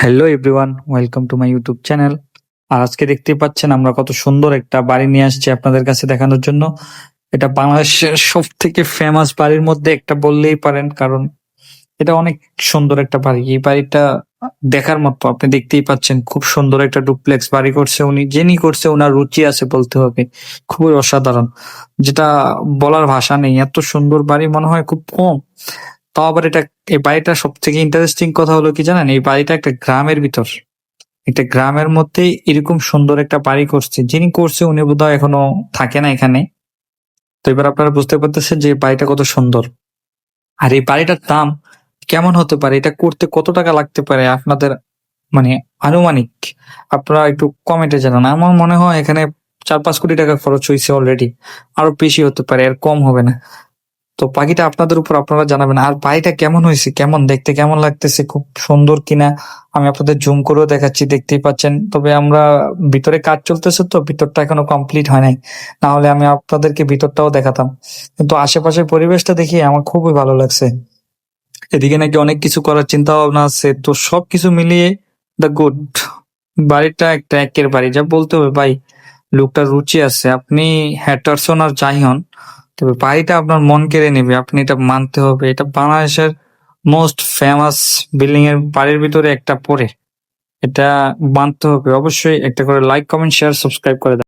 Hello everyone welcome to my YouTube channel আর আজকে দেখতেই পাচ্ছেন আমরা কত সুন্দর একটা বাড়ি নিয়ে আসছি আপনাদের কাছে দেখানোর জন্য। এটা বাংলাদেশের সব থেকে ফেমাস বাড়ির মধ্যে একটা বললেই পারেন, কারণ এটা অনেক সুন্দর একটা বাড়ি। এই বাড়িটা দেখার মতো আপনি দেখতেই পাচ্ছেন খুব সুন্দর একটা ডুপ্লেক্স বাড়ি করছে উনি, যিনি করছে ওনার রুচি আছে বলতে হবে, খুবই অসাধারণ। যেটা বলার ভাষা নেই, এত সুন্দর বাড়ি মনে হয় খুব কম। তাও আবার এটা, এই বাড়িটা সব থেকে ইন্টারেস্টিং কথা হলো কি জানেন? এই বাড়িটা একটা গ্রামের ভিতর। একটা গ্রামের মধ্যে এরকম সুন্দর একটা বাড়ি করছে। যিনি করছে উনি বোধহয় এখনও থাকে না এখানে। তো এবার আপনারা বুঝতে পারতেছেন যে বাড়িটা কত সুন্দর। আর এই বাড়িটার দাম কেমন হতে পারে? এটা করতে কত টাকা লাগতে পারে? আপনাদের মানে আনুমানিক আপনারা একটু কমেন্টে জানান। আমার মনে হয় এখানে চার পাঁচ কোটি টাকা খরচ হয়েছে অলরেডি আরও বেশি হতে পারে আর কম হবে না। তো পাখিটা আপনাদের উপর আপনারা জানাবেন, আর বাড়িটা কেমন হয়েছে? কেমন? দেখতে কেমন লাগতেছে? খুব সুন্দর কিনা? আমি আপনাদের জুম করেও দেখাচ্ছি, দেখতেই পাচ্ছেন। তবে আমরা ভিতরে কাজ চলতেছে তো, ভিতরটা এখনও কমপ্লিট হয় নাই। না হলে আমি আপনাদেরকে ভিতরটাও দেখাতাম। কিন্তু আশেপাশের পরিবেশটা দেখে আমার খুবই ভালো লাগছে। এদিকে নাকি অনেক কিছু করার চিন্তা ভাবনা আছে। তো সবকিছু মিলিয়ে দ্য গুড বাড়িটা একটা একের বাড়ি। যা বলতে হবে, ভাই, লোকটার রুচি আছে। আপনি হ্যাটারসন আর যাই হন তবে বাড়িটা আপনার মন কেড়ে নেবে। আপনি এটা মানতে হবে। এটা বাংলাদেশের মোস্ট ফেমাস বিল্ডিং এর বাড়ির ভিতরে একটা পড়ে। এটা মানতে হবে। অবশ্যই একটা করে লাইক কমেন্ট শেয়ার সাবস্ক্রাইব করে